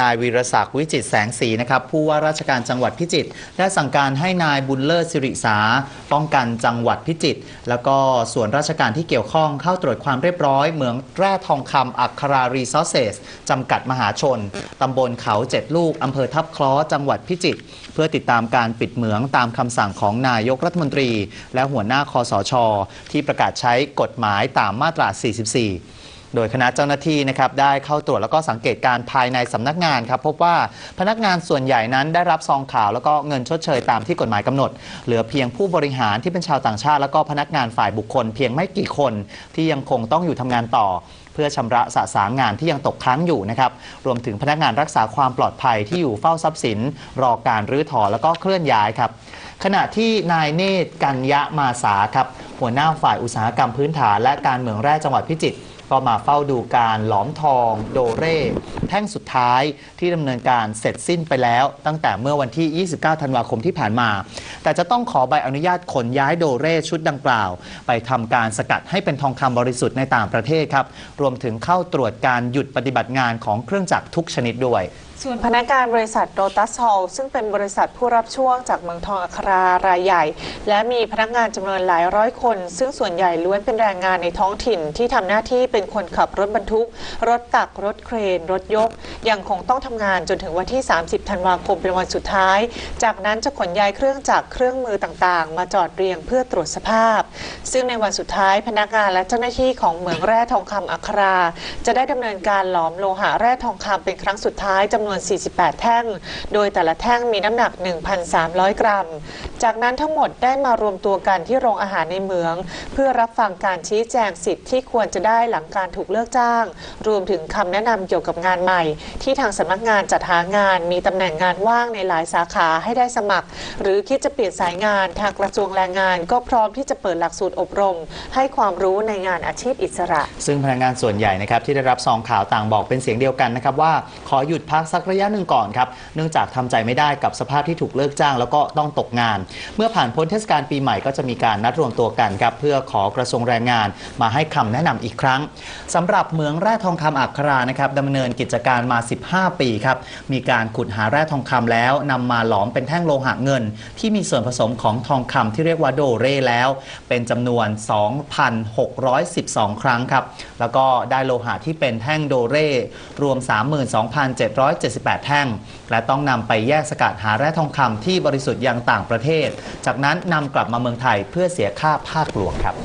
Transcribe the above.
นายวีรศักดิ์วิจิตรแสงสีนะครับผู้ว่าราชการจังหวัดพิจิตรได้สั่งการให้นายบุญเลิศสิริสา ป้องกันจังหวัดพิจิตรแล้วก็ส่วนราชการที่เกี่ยวข้องเข้าตรวจความเรียบร้อย เหมืองแร่ทองคำอัครารีซอสเซสจำกัดมหาชนตำบลเขาเจ็ดลูกอำเภอทับคล้อจังหวัดพิจิตรเพื่อติดตามการปิดเหมืองตามคำสั่งของนายกรัฐมนตรี และหัวหน้าคอสช ที่ประกาศใช้กฎหมายตามมาตรา 44 โดยคณะเจ้าหน้าที่นะครับได้เข้าตรวจแล้วก็สังเกตการณ์ภายในสำนักงานครับพบว่าพนักงานส่วนใหญ่นั้นได้รับซองข่าวแล้วก็เงินชดเชยตามที่กฎหมายกำหนด เหลือเพียงผู้บริหารที่เป็นชาวต่างชาติ แล้วก็พนักงานฝ่ายบุคคล เพียงไม่กี่คนที่ยังคงต้องอยู่ทำงานต่อเพื่อชำระสะสางงานที่ยังตกค้างอยู่นะครับ รวมถึงพนักงานรักษาความปลอดภัยที่อยู่เฝ้าทรัพย์สิน รอการรื้อถอนแล้วก็เคลื่อนย้ายครับ ขณะที่นายเนตรกัญญะมาสาครับ หัวหน้าฝ่ายอุตสาหกรรมพื้นฐานและการเมืองแร่จังหวัดพิจิตร ก็มาเฝ้าดูการหลอมทองโดเร่แท่งสุดท้ายที่ดำเนินการเสร็จสิ้นไปแล้ว ตั้งแต่เมื่อวันที่ 29 ธันวาคมที่ผ่านมา แต่จะต้องขอใบอนุญาตขนย้ายโดเร่ชุดดังกล่าว ไปทำการสกัดให้เป็นทองคำบริสุทธิ์ในต่างประเทศครับรวมถึงเข้าตรวจการหยุดปฏิบัติงานของเครื่องจักรทุกชนิดด้วย ส่วนพนักงานบริษัทโ o ตัส h อลซึ่งเป็นบริษัทผู้รับช่วงจากเมืองทองอัครารายใหญ่ และมีพนักงานจำนวนหลายร้อยคน ซึ่งส่วนใหญ่ล้วนเป็นแรงงานในท้องถิ่นที่ทำหน้าที่เป็นคนขับรถบรรทุก รถตักรถเครน รถยก ยังคงต้องทำงานจนถึงวันที่ 30 ธันวาคมเป็นวันสุดท้าย จากนั้นจะขนย้ายเครื่องจักรเครื่องมือต่างๆ มาจอดเรียงเพื่อตรวจสภาพ ซึ่งในวันสุดท้ายพนักงานและเจ้าหน้าที่ของเหมืองแร่ทองคำอัคราจะได้ดำเนินการหลอมโลหะแร่ทองคำเป็นครั้งสุดท้ายจำนวน48 แท่ง โดยแต่ละแท่งมีน้ำหนัก 1,300 กรัม จากนั้นทั้งหมดได้มารวมตัวกันที่โรงอาหารในเมือง เพื่อรับฟังการชี้แจงสิทธิ์ที่ควรจะได้หลังการถูกเลิกจ้าง รวมถึงคำแนะนำเกี่ยวกับงานใหม่ ที่ทางสำนักงานจัดหางานมีตำแหน่งงานว่างในหลายสาขาให้ได้สมัคร หรือคิดจะเปลี่ยนสายงานทางกระทรวงแรงงาน ก็พร้อมที่จะเปิดหลักสูตรอบรม ให้ความรู้ในงานอาชีพอิสระ ซึ่งพนักงานส่วนใหญ่นะครับที่ได้รับซองข่าวต่างบอกเป็นเสียงเดียวกันนะครับว่าขอหยุดพักสักระยะหนึ่งก่อนครับ เนื่องจากทำใจไม่ได้กับสภาพที่ถูกเลิกจ้าง แล้วก็ต้องตกงาน เมื่อผ่านพ้นเทศกาลปีใหม่ก็จะมีการนัดรวมตัวกันครับเพื่อขอกระทรวงแรงงานมาให้คำแนะนำอีกครั้งสำหรับเหมืองแร่ทองคำอัครานะครับดำเนินกิจการมา 15 ปีครับมีการขุดหาแร่ทองคำแล้วนำมาหลอมเป็นแท่งโลหะเงิน ที่มีส่วนผสมของทองคำที่เรียกว่าโดเร่แล้ว เป็นจำนวน 2,612 ครั้งครับแล้วก็ได้โลหะที่เป็นแท่งโดเร่รวม 32,700 178 แท่ง และต้องนำไปแยกสกัดหาแร่ทองคำที่บริสุทธิ์ยังต่างประเทศ จากนั้นนำกลับมาเมืองไทยเพื่อเสียค่าภาคหลวงครับ